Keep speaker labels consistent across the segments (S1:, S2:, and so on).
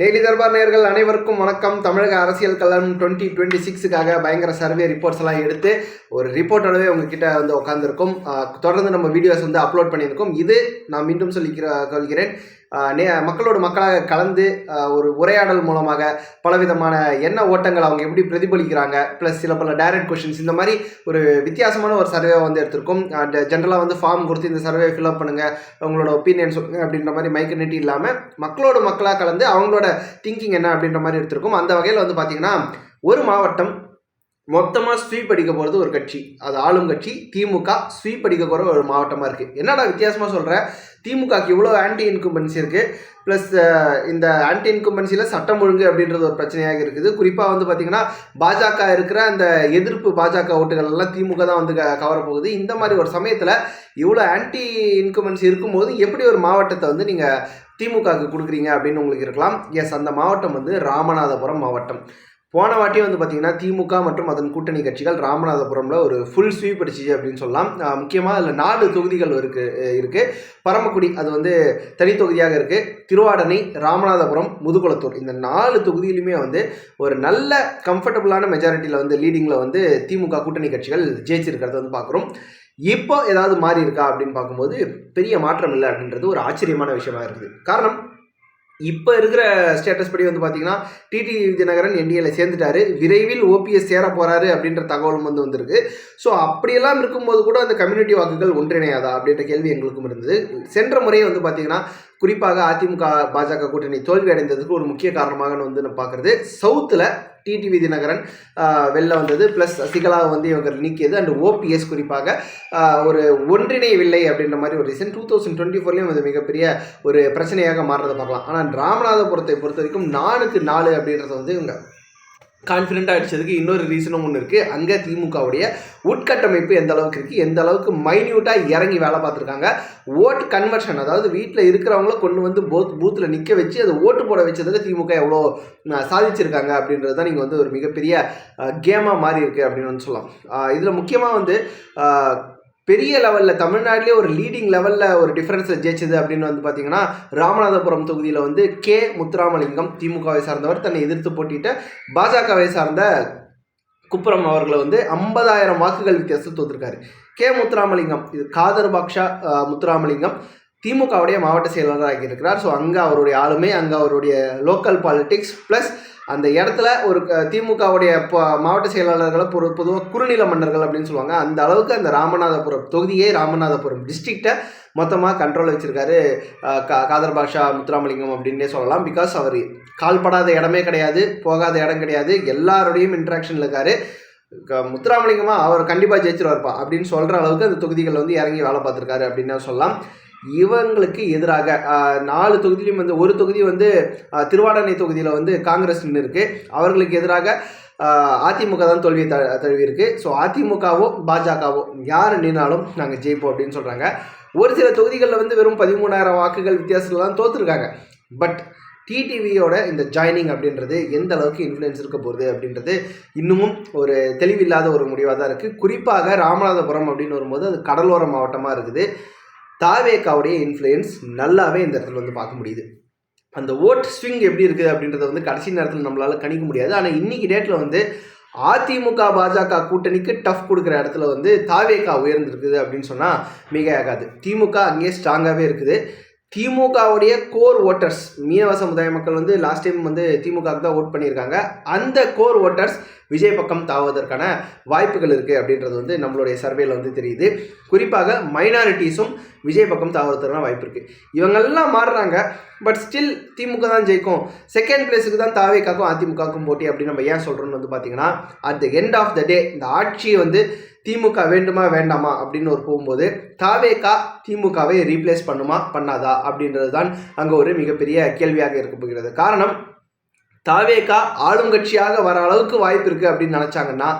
S1: Daily Darbar நேர்கள் அனைவருக்கும் வணக்கம். தமிழக அரசியல் களம் டுவெண்ட்டி டுவெண்ட்டி சிக்ஸுக்காக பயங்கர சர்வே ரிப்போர்ட்ஸ் எல்லாம் எடுத்து ஒரு ரிப்போர்ட்டோடவே உங்ககிட்ட வந்து உட்காந்துருக்கும் தொடர்ந்து நம்ம வீடியோஸ் வந்து அப்லோட் பண்ணியிருக்கோம். இது நான் மீண்டும் சொல்லிக்கிற கொள்கிறேன் மக்களோட மக்களாக கலந்து ஒரு உரையாடல் மூலமாக பலவிதமான எண்ண ஓட்டங்கள் அவங்க எப்படி பிரதிபலிக்கிறாங்க ப்ளஸ் சில பல டைரக்ட் கொஷின்ஸ் இந்த மாதிரி ஒரு வித்தியாசமான ஒரு சர்வே வந்து எடுத்திருக்கோம். ஜென்ரலாக வந்து ஃபார்ம் கொடுத்து இந்த சர்வே ஃபில்அப் பண்ணுங்கள் உங்களோட ஒப்பீனியன் சொல்லுங்க அப்படின்ற மாதிரி மைக்கு நெட்டி இல்லாமல் மக்களோட மக்களாக கலந்து அவங்களோட திங்கிங் என்ன அப்படின்ற மாதிரி எடுத்திருக்கோம். அந்த வகையில் வந்து பார்த்திங்கன்னா ஒரு மாவட்டம் மொத்தமாக ஸ்வீப் அடிக்க போகிறது ஒரு கட்சி. அது ஆளும் கட்சி திமுக ஸ்வீப் அடிக்க போகிற ஒரு மாவட்டமாக இருக்குது என்னடா வித்தியாசமாக சொல்கிறேன் திமுகக்கு இவ்வளோ ஆன்டி இன்கும்பன்சி இருக்குது ப்ளஸ் இந்த ஆன்டி இன்கும்பன்சியில் சட்டம் ஒழுங்கு அப்படின்றது ஒரு பிரச்சனையாக இருக்குது. குறிப்பாக வந்து பார்த்திங்கன்னா பாஜக இருக்கிற அந்த எதிர்ப்பு பாஜக ஓட்டுகள் எல்லாம் திமுக தான் வந்து க கவர போகுது. இந்த மாதிரி ஒரு சமயத்தில் இவ்வளோ ஆன்டி இன்கும்பன்சி இருக்கும்போது எப்படி ஒரு மாவட்டத்தை வந்து நீங்கள் திமுகவுக்கு கொடுக்குறீங்க அப்படின்னு உங்களுக்கு இருக்கலாம். எஸ் அந்த மாவட்டம் வந்து ராமநாதபுரம் மாவட்டம். போன வாட்டி வந்து பார்த்தீங்கன்னா திமுக மற்றும் அதன் கூட்டணி கட்சிகள் ராமநாதபுரமில் ஒரு ஃபுல் ஸ்வீப் அடிச்சிச்சு அப்படின்னு சொல்லலாம். முக்கியமாக அதில் நாலு தொகுதிகள் இருக்கு இருக்குது பரமக்குடி அது வந்து தனித்தொகுதியாக இருக்குது திருவாடனை ராமநாதபுரம் முதுகுளத்தூர். இந்த நாலு தொகுதியிலுமே வந்து ஒரு நல்ல கம்ஃபர்டபுளான மெஜாரிட்டியில் வந்து லீடிங்கில் வந்து திமுக கூட்டணி கட்சிகள் ஜெயிச்சிருக்கிறத வந்து பார்க்குறோம் இப்போ ஏதாவது மாறி இருக்கா அப்படின்னு பார்க்கும்போது பெரிய மாற்றம் இல்லை அப்படின்றது ஒரு ஆச்சரியமான விஷயமா இருக்குது. காரணம்? இப்போ இருக்கிற ஸ்டேட்டஸ் படி வந்து பார்த்தீங்கன்னா டிடி விஜயநகரன் என்டிஏல சேர்ந்துட்டாரு. விரைவில் ஓபிஎஸ் சேர போறாரு அப்படின்ற தகவலும் வந்து வந்திருக்கு. ஸோ அப்படியெல்லாம் இருக்கும்போது கூட அந்த கம்யூனிட்டி வாக்குகள் ஒன்றிணையாதா அப்படின்ற கேள்வி எங்களுக்கும் இருந்தது. சென்ற முறையே வந்து பார்த்தீங்கன்னா குறிப்பாக அதிமுக பாஜக கூட்டணி தோல்வி அடைந்ததுக்கு ஒரு முக்கிய காரணமாக வந்து நம்ம பார்க்குறது சவுத்தில் டிடி விதிநகரன் வெளில வந்தது. ப்ளஸ் சசிகலாவை வந்து இவங்க நீக்கியது. அண்ட் ஓபிஎஸ் குறிப்பாக ஒரு ஒன்றிணையவில்லை அப்படின்ற மாதிரி ஒரு ரீசன் டூ தௌசண்ட் டுவெண்ட்டி ஃபோர்லேயும் அது மிகப்பெரிய ஒரு பிரச்சனையாக மாறுறதை பார்க்கலாம். ஆனால் ராமநாதபுரத்தை பொறுத்த வரைக்கும் நாலுக்கு நாலு அப்படின்றத வந்து இவங்க கான்ஃபிடென்ட்டாக அடிச்சதுக்கு இன்னொரு ரீசனும் ஒன்று இருக்குது அங்கே திமுகவுடைய உட்கட்டமைப்பு எந்த அளவுக்கு இருக்குது எந்த அளவுக்கு மைன்யூட்டாக இறங்கி வேலை பார்த்துருக்காங்க? ஓட்டு கன்வர்ஷன் அதாவது வீட்டில் இருக்கிறவங்கள கொண்டு வந்து போத் பூத்தில் நிற்க வச்சு அதை ஓட்டு போட வச்சதுக்கு திமுக எவ்வளோ சாதிச்சிருக்காங்க அப்படின்றது தான் நீங்கள் வந்து ஒரு மிகப்பெரிய கேமாக மாறி இருக்குது அப்படின்னு வந்து சொல்லலாம். இதில் முக்கியமாக வந்து பெரிய லெவலில் தமிழ்நாட்டிலே ஒரு லீடிங் லெவலில் ஒரு டிஃப்ரென்ஸை ஜெயிச்சது அப்படின்னு வந்து பார்த்தீங்கன்னா ராமநாதபுரம் தொகுதியில் வந்து கே. முத்துராமலிங்கம் திமுகவை சார்ந்தவர் தன்னை எதிர்த்து போட்டிட்ட பாஜகவை சார்ந்த குப்புரம் அவர்களை வந்து ஐம்பதாயிரம் வாக்குகள் வித்தியாசத்தில் தோத்துருக்காரு. கே. முத்துராமலிங்கம் இது காதர் பாக்ஷா முத்துராமலிங்கம் திமுகவுடைய மாவட்ட செயலாளராக இருக்கிறார். ஸோ அங்கே அவருடைய ஆளுமை அங்கே அவருடைய லோக்கல் பாலிடிக்ஸ் ப்ளஸ் அந்த இடத்துல ஒரு க- திமுகவுடைய மாவட்ட செயலாளர்களை பொறு பொதுவாக குறுநில மன்னர்கள் அப்படின்னு சொல்லுவாங்க. அந்த அளவுக்கு அந்த ராமநாதபுரம் தொகுதியே ராமநாதபுரம் டிஸ்ட்ரிக்டை மொத்தமாக கண்ட்ரோல் வச்சிருக்காரு கா காதர் பாஷா முத்துராமலிங்கம் அப்படின்னே சொல்லலாம். பிகாஸ் அவர் கால்படாத இடமே கிடையாது போகாத இடம் கிடையாது எல்லாரோடையும் இன்ட்ராக்ஷனில் இருக்காரு. க- அவர் கண்டிப்பாக ஜெயிச்சிருவார்ப்பா அப்படின்னு சொல்கிற அளவுக்கு அந்த தொகுதிகளில் வந்து இறங்கி வேலை பார்த்துருக்காரு அப்படின்னு சொல்லலாம். இவங்களுக்கு எதிராக நாலு தொகுதியிலும் வந்து ஒரு தொகுதி வந்து ஆஹ், திருவாடனை தொகுதியில் வந்து காங்கிரஸ் நின்று இருக்கு அவர்களுக்கு எதிராக அதிமுக தான் தோல்வியை த தழுவியிருக்கு. ஸோ அதிமுகவோ பாஜகவோ யார் நின்னாலும் நாங்கள் ஜெயிப்போம் அப்படின்னு சொல்கிறாங்க ஒரு சில தொகுதிகளில் வந்து வெறும் பதிமூணாயிரம் வாக்குகள் வித்தியாசத்தில் தான் தோற்றுருக்காங்க பட் டிடிவியோட இந்த ஜாயினிங் அப்படின்றது எந்த அளவுக்கு இன்ஃப்ளூயன்ஸ் இருக்க போகுது அப்படின்றது இன்னமும் ஒரு தெளிவில்லாத ஒரு முடிவாக தான் இருக்குது குறிப்பாக ராமநாதபுரம் அப்படின்னு வரும்போது அது கடலோர மாவட்டமாக இருக்குது. தாவேக்காவுடைய இன்ஃப்ளூயன்ஸ் நல்லாவே இந்த இடத்துல வந்து பார்க்க முடியுது. அந்த ஓட் ஸ்விங் எப்படி இருக்குது அப்படின்றத வந்து கடைசி நேரத்தில் நம்மளால் கணிக்க முடியாது. ஆனால் இன்றைக்கி டேட்டில் வந்து அதிமுக பாஜக கூட்டணிக்கு டஃப் கொடுக்குற இடத்துல வந்து தாவேக்கா உயர்ந்திருக்குது அப்படின்னு சொன்னால் மிக ஆகாது. திமுக அங்கேயே ஸ்ட்ராங்காகவே இருக்குது. திமுகவுடைய கோர் ஓட்டர்ஸ் மீனவ சமுதாய மக்கள் வந்து லாஸ்ட் டைம் வந்து திமுகவுக்கு தான் ஓட் பண்ணியிருக்காங்க. அந்த கோர் ஓட்டர்ஸ் விஜய் பக்கம் தாவதற்கான வாய்ப்புகள் இருக்குது அப்படின்றது வந்து நம்மளுடைய சர்வேல வந்து தெரியுது. குறிப்பாக மைனாரிட்டிஸும் விஜய் பக்கம் தாவதற்கான வாய்ப்பு இருக்குது இவங்கெல்லாம் மாறுறாங்க பட் ஸ்டில் திமுக தான் ஜெயிக்கும். செகண்ட் பிளேஸுக்கு தான் தாவேக்காக்கும் அதிமுகவுக்கும் போட்டி அப்படின்னு நம்ம ஏன் சொல்கிறோம்னு வந்து பார்த்தீங்கன்னா at the end of the day இந்த ஆட்சியை வந்து திமுக வேண்டுமா வேண்டாமா அப்படின்னு ஒரு போகும்போது தாவேக்கா திமுகவை ரீப்ளேஸ் பண்ணுமா பண்ணாதா அப்படின்றது தான் அங்கே ஒரு மிகப்பெரிய கேள்வியாக இருக்க போகிறது. காரணம் தாவேக்கா ஆளுங்கட்சியாக வர அளவுக்கு வாய்ப்பு இருக்குது அப்படின்னு நினச்சாங்கன்னா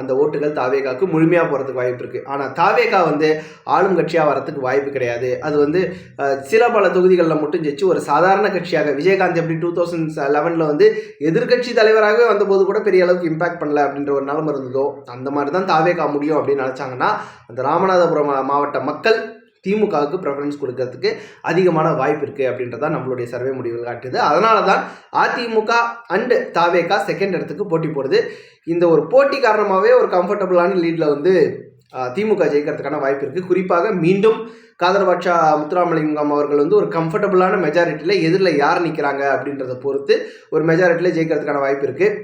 S1: அந்த ஓட்டுகள் தாவேகாவுக்கு முழுமையாக போகிறதுக்கு வாய்ப்பு இருக்குது ஆனால் தாவேகா வந்து ஆளும் கட்சியாக வரத்துக்கு வாய்ப்பு கிடையாது. அது வந்து சில பல தொகுதிகளில் மட்டும் ஜெயிச்சு ஒரு சாதாரண கட்சியாக விஜயகாந்த் எப்படி டூ தௌசண்ட் லெவனில் வந்து எதிர்கட்சி தலைவராகவே வந்தபோது கூட பெரிய அளவுக்கு இம்பாக்ட் பண்ணல அப்படின்ற ஒரு நிலம இருந்ததோ அந்த மாதிரி தான் தாவேகா முடியும் அப்படின்னு நினச்சாங்கன்னா அந்த ராமநாதபுரம் மாவட்ட மக்கள் திமுகவுக்கு ப்ரெஃபரன்ஸ் கொடுக்கறதுக்கு அதிகமான வாய்ப்பு இருக்குது அப்படின்றதான் நம்மளுடைய சர்வே முடிவுகள் காட்டுது. அதனால தான் அதிமுக அண்டு தாவேகா செகண்ட் இடத்துக்கு போட்டி போடுது. இந்த ஒரு போட்டி காரணமாகவே ஒரு கம்ஃபர்டபுளான லீடில் வந்து திமுக ஜெயிக்கிறதுக்கான வாய்ப்பு இருக்குது குறிப்பாக மீண்டும் காதர்பாட்சா முத்துராமலிங்கம் அவர்கள் வந்து ஒரு கம்ஃபர்டபுளான மெஜாரிட்டியில் எதிரில் யார் நிற்கிறாங்க அப்படின்றத பொறுத்து ஒரு மெஜாரிட்டியில் ஜெயிக்கிறதுக்கான வாய்ப்பு இருக்குது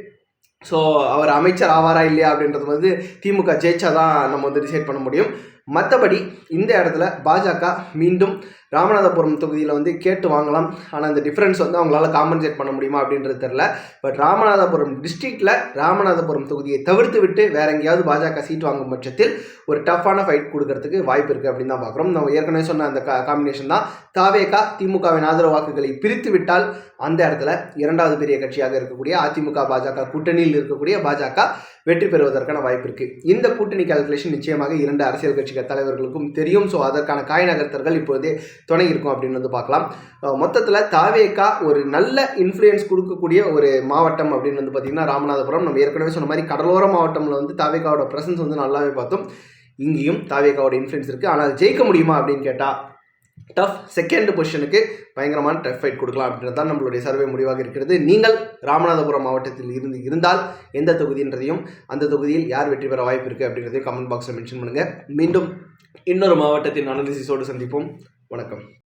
S1: ஸோ அவர் அமைச்சர் ஆவாரா இல்லையா அப்படின்றது வந்து திமுக ஜெயிச்சா தான் நம்ம வந்து டிசைட் பண்ண முடியும். மற்றபடி இந்த இடத்துல பாஜக மீண்டும் ராமநாதபுரம் தொகுதியில் வந்து கேட்டு வாங்கலாம். ஆனால் அந்த டிஃப்ரென்ஸ் வந்து அவங்களால காம்பன்சேட் பண்ண முடியுமா அப்படின்றது தெரில பட் ராமநாதபுரம் டிஸ்ட்ரிக்டில் ராமநாதபுரம் தொகுதியை தவிர்த்து விட்டு வேற எங்கேயாவது பாஜக சீட் வாங்கும் பட்சத்தில் ஒரு டஃப்பான ஃபைட் கொடுக்கறதுக்கு வாய்ப்பு இருக்குது அப்படின்னு தான் பார்க்குறோம். நம்ம ஏற்கனவே சொன்ன அந்த காம்பினேஷன் தான். தாவேகா திமுகவின் ஆதரவு வாக்குகளை பிரித்து விட்டால் அந்த இடத்துல இரண்டாவது பெரிய கட்சியாக இருக்கக்கூடிய அதிமுக பாஜக கூட்டணியில் இருக்கக்கூடிய பாஜக வெற்றி பெறுவதற்கான வாய்ப்பு இருக்கு. இந்த கூட்டணி கால்குலேஷன் நிச்சயமாக இரண்டு அரசியல் கட்சிகள் தலைவர்களுக்கும் தெரியும். ஸோ அதற்கான காய் நகர்த்தர்கள் இப்போதே துணை இருக்கும் அப்படின்னு வந்து பார்க்கலாம். மொத்தத்தில் தாவேகா ஒரு நல்ல இன்ஃப்ளூயன்ஸ் கொடுக்கக்கூடிய ஒரு மாவட்டம் அப்படின்னு வந்து பார்த்திங்கன்னா ராமநாதபுரம். நம்ம ஏற்கனவே சொன்ன மாதிரி கடலோர மாவட்டத்தில் வந்து தாவேகாவோட பிரசன்ஸ் வந்து நல்லாவே பார்த்தோம். இங்கேயும் தாவேக்காவோட இன்ஃப்ளூயன்ஸ் இருக்குது ஆனால் ஜெயிக்க முடியுமா அப்படின்னு கேட்டால் டஃப் செகண்ட் பொசிஷனுக்கு பயங்கரமான டஃப் ஃபைட் கொடுக்கலாம் அப்படின்றது தான் நம்மளுடைய சர்வே முடிவாக இருக்கிறது. நீங்கள் ராமநாதபுரம் மாவட்டத்தில் இருந்து இருந்தால் எந்த தொகுதின்றதையும் அந்த தொகுதியில் யார் வெற்றி பெற வாய்ப்பு இருக்குது அப்படின்றதையும் கமெண்ட் பாக்ஸில் மென்ஷன் பண்ணுங்கள் மீண்டும் இன்னொரு மாவட்டத்தின் அனாலிசிஸோடு சந்திப்போம். வணக்கம்.